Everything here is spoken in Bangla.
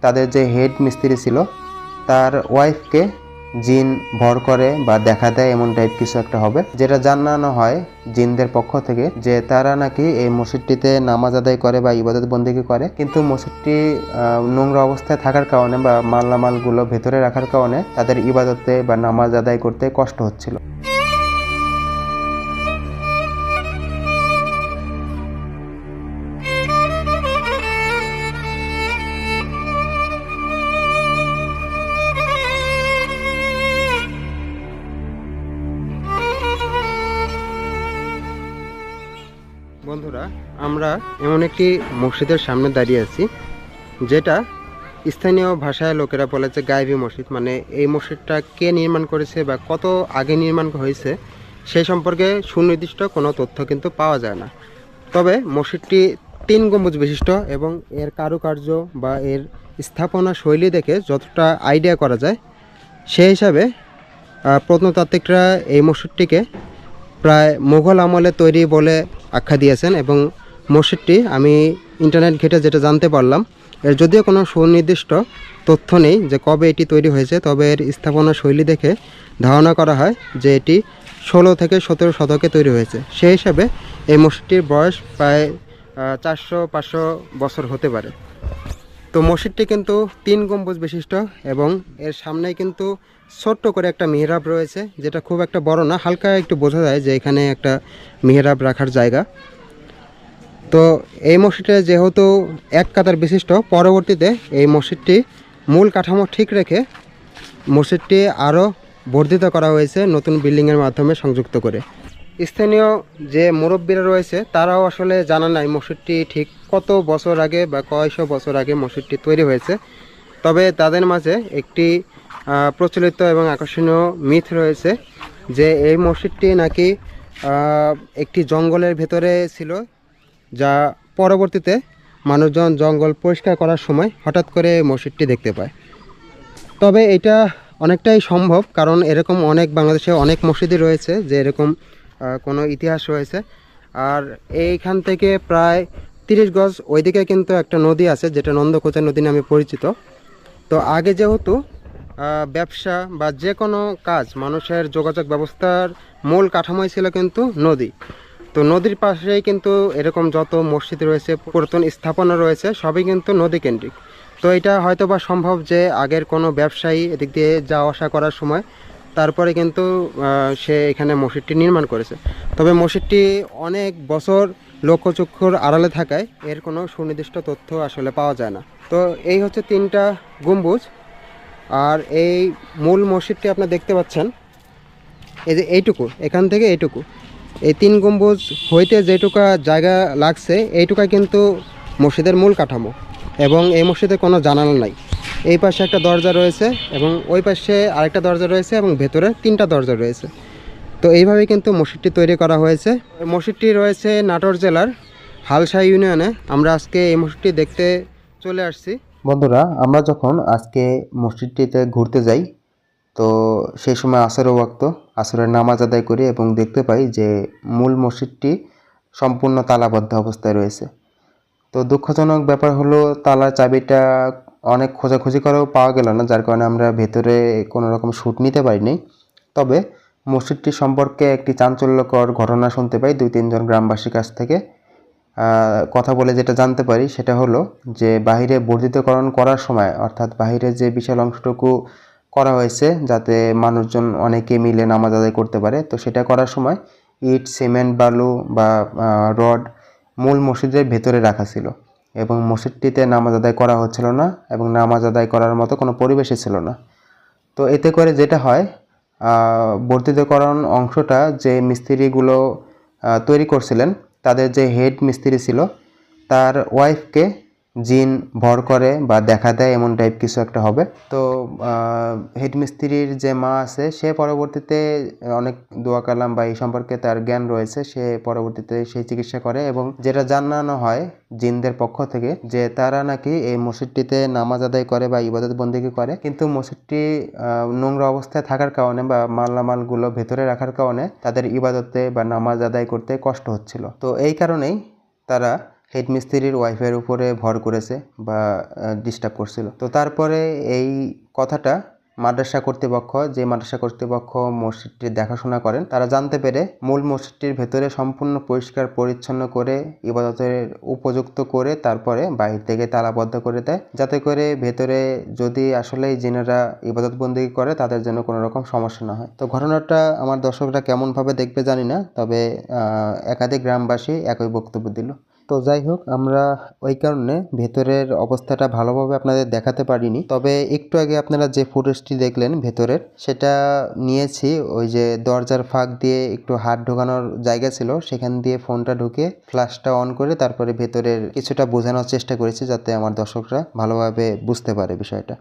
তাদের যে হেড মিস্ত্রি ছিল, তার ওয়াইফকে জিন ভর করে বা দেখা দেয় এমন টাইপ কিছু একটা হবে। যেটা জানানো হয় জিনদের পক্ষ থেকে যে তারা নাকি এই মসজিদটিতে নামাজ আদায় করে বা ইবাদত বন্দিকে করে। কিন্তু মসজিদটি নোংরা অবস্থায় থাকার কারণে বা মালামালগুলো ভেতরে রাখার কারণে তাদের ইবাদতে বা নামাজ আদায় করতে কষ্ট হচ্ছিল। বন্ধুরা, আমরা এমন একটি মসজিদের সামনে দাঁড়িয়ে আছি, যেটা স্থানীয় ভাষায় লোকেরা বলেছে গায়েবী মসজিদ। মানে এই মসজিদটা কে নির্মাণ করেছে বা কত আগে নির্মাণ হয়েছে, সেই সম্পর্কে সুনির্দিষ্ট কোনো তথ্য কিন্তু পাওয়া যায় না। তবে মসজিদটি তিন গম্বুজ বিশিষ্ট এবং এর কারুকার্য বা এর স্থাপনা শৈলী দেখে যতটা আইডিয়া করা যায় সেই হিসাবে প্রত্নতাত্ত্বিকরা এই মসজিদটিকে প্রায় মুঘল আমলে তৈরি বলে আখ্যা দিয়েছেন এবং মসজিদটি আমি ইন্টারনেট ঘেটে যেটা জানতে পারলাম, এর যদিও কোনো সুনির্দিষ্ট তথ্য নেই যে কবে এটি তৈরি হয়েছে, তবে এর স্থাপনা শৈলী দেখে ধারণা করা হয় যে এটি ষোলো থেকে সতেরো শতকে তৈরি হয়েছে। সেই হিসাবে এই মসজিদটির বয়স প্রায় চারশো পাঁচশো বছর হতে পারে। তো মসজিদটি কিন্তু তিন গম্বুজ বিশিষ্ট এবং এর সামনে কিন্তু ছোট্ট করে একটা মেহরাব রয়েছে, যেটা খুব একটা বড় না, হালকা একটু বোঝা যায় যে এখানে একটা মেহরাব রাখার জায়গা। তো এই মসজিদে যেহেতু এক কাতার বিশিষ্ট, পরবর্তীতে এই মসজিদটি মূল কাঠামো ঠিক রেখে মসজিদটি আরও বর্ধিত করা হয়েছে নতুন বিল্ডিংয়ের মাধ্যমে সংযুক্ত করে। স্থানীয় যে মুরব্বীরা রয়েছে, তারাও আসলে জানা নাই মসজিদটি ঠিক কত বছর আগে বা কয়শো বছর আগে মসজিদটি তৈরি হয়েছে। তবে তাদের মাঝে একটি প্রচলিত এবং আকর্ষণীয় মিথ রয়েছে যে এই মসজিদটি নাকি একটি জঙ্গলের ভেতরে ছিল, যা পরবর্তীতে মানুষজন জঙ্গল পরিষ্কার করার সময় হঠাৎ করে এই মসজিদটি দেখতে পায়। তবে এটা অনেকটাই সম্ভব, কারণ এরকম অনেক বাংলাদেশে অনেক মসজিদই রয়েছে যে এরকম কোনো ইতিহাস রয়েছে। আর এইখান থেকে প্রায় তিরিশ গজ ওইদিকে কিন্তু একটা নদী আছে, যেটা নন্দকোচা নদী নামে পরিচিত। তো আগে যেহেতু ব্যবসা বা যে কোনো কাজ, মানুষের যোগাযোগ ব্যবস্থার মূল কাঠামোই ছিল কিন্তু নদী। তো নদীর পাশেই কিন্তু এরকম যত মসজিদ রয়েছে, পুরাতন স্থাপনা রয়েছে, সবই কিন্তু নদী কেন্দ্রিক তো এটা হয়তো বা সম্ভব যে আগের কোনো ব্যবসায়ী এদিক দিয়ে যাওয়া আসা করার সময় তারপরে কিন্তু সে এখানে মসজিদটি নির্মাণ করেছে। তবে মসজিদটি অনেক বছর লক্ষ্যচক্ষুর আড়ালে থাকায় এর কোনো সুনির্দিষ্ট তথ্য আসলে পাওয়া যায় না। তো এই হচ্ছে তিনটা গম্বুজ। আর এই মূল মসজিদটি আপনারা দেখতে পাচ্ছেন। এই যে এইটুকু, এখান থেকে এইটুকু। এই তিন গম্বুজ হইতে যেটুকা জায়গা লাগছে এইটুকা কিন্তু মসজিদের মূল কাঠামো এবং এই মসজিদে কোনো জানালা নাই। এই পাশে একটা দরজা রয়েছে এবং ওই পাশে আরেকটা দরজা রয়েছে এবং ভেতরে তিনটা দরজা রয়েছে। তো এইভাবে কিন্তু মসজিদটি তৈরি করা হয়েছে। মসজিদটি রয়েছে নাটোর জেলার হালসা ইউনিয়নে। আমরা আজকে এই মসজিদটি দেখতে চলে আসছি। বন্ধুরা, আমরা যখন আজকে মসজিদটিতে ঘুরতে যাই, তো সেই সময় আসরের ওয়াক্ত, আসরের নামাজ আদায় করি এবং দেখতে পাই যে মূল মসজিদটি সম্পূর্ণ তালাবদ্ধ অবস্থায় রয়েছে। তো দুঃখজনক ব্যাপার হলো, তালার চাবিটা অনেক খোঁজাখুঁজি করেও পাওয়া গেল না, যার কারণে আমরা ভেতরে কোনো রকম শ্যুট নিতে পারিনি। তবে মসজিদটি সম্পর্কে একটি চাঞ্চল্যকর ঘটনা শুনতে পাই দুই তিনজন গ্রামবাসীর কাছ থেকে। কথা বলে যেটা জানতে পারি সেটা হলো যে বাহিরে বর্ধিতকরণ করার সময়, অর্থাৎ বাহিরে যে বিশাল অংশটুকু করা হয়েছে যাতে মানুষজন অনেকে মিলে নামাজ আদায় করতে পারে, তো সেটা করার সময় ইট, সিমেন্ট, বালু বা রড মূল মসজিদের ভেতরে রাখা ছিল এবং মসজিদটিতে নামাজ আদায় করা হচ্ছিল না এবং নামাজ আদায় করার মতো কোনো পরিবেশই ছিল না। তো এতে করে যেটা হয় বর্ধিতকরণ অংশটা যে মিস্ত্রিগুলো তৈরি করছিলেন তাদের যে হেড মিস্ত্রি ছিল তার ওয়াইফকে জিন ভর করে বা দেখা দেয় এমন টাইপ কিছু একটা হবে। তো হেড মিস্ত্রির যে মা আছে, সে পরবর্তীতে অনেক দোয়া কালাম বা এই সম্পর্কে তার জ্ঞান রয়েছে, সে পরবর্তীতে সেই চিকিৎসা করে এবং যেটা জানানো হয় জিনদের পক্ষ থেকে যে তারা নাকি এই মসজিদটিতে নামাজ আদায় করে বা ইবাদত বন্দিকে করে, কিন্তু মসজিদটি নোংরা অবস্থায় থাকার কারণে বা মালামালগুলো ভেতরে রাখার কারণে তাদের ইবাদতে বা নামাজ আদায় করতে কষ্ট হচ্ছিল। তো এই কারণেই তারা হেড মিস্ত্রির ওয়াইফের উপরে ভর করেছে বা ডিস্টার্ব করছিল। তো তারপরে এই কথাটা মাদ্রাসা কর্তৃপক্ষ, যে মাদ্রাসা কর্তৃপক্ষ মসজিদটি দেখাশোনা করেন, তারা জানতে পেরে মূল মসজিদটির ভেতরে সম্পূর্ণ পরিষ্কার, পরিচ্ছন্ন করে, ইবাদতের উপযুক্ত করে তারপরে বাহির থেকে তালাবদ্ধ করে দেয়। যাতে করে ভেতরে যদি আসলেই জেনারা ইবাদত বন্দি করে, তাদের জন্য কোনো রকম সমস্যা না হয়। তো ঘটনাটা আমার দর্শকরা কেমনভাবে দেখবে জানি না, তবে একাধিক গ্রামবাসী একই বক্তব্য দিল। তো যাই হোক, আমরা ওই কারণে ভেতরের অবস্থাটা ভালোভাবে আপনাদের দেখাতে পারিনি। তবে একটু আগে আপনারা যে ফুটেজটি দেখলেন ভেতরের, সেটা নিয়েছি। ওই যে দরজার ফাঁক দিয়ে একটু হাত ঢোকানোর জায়গা ছিল, সেখান দিয়ে ফোনটা ঢুকে ফ্ল্যাশটা অন করে তারপরে ভেতরের কিছুটা বোঝানোর চেষ্টা করেছি, যাতে আমার দর্শকরা ভালোভাবে বুঝতে পারে বিষয়টা।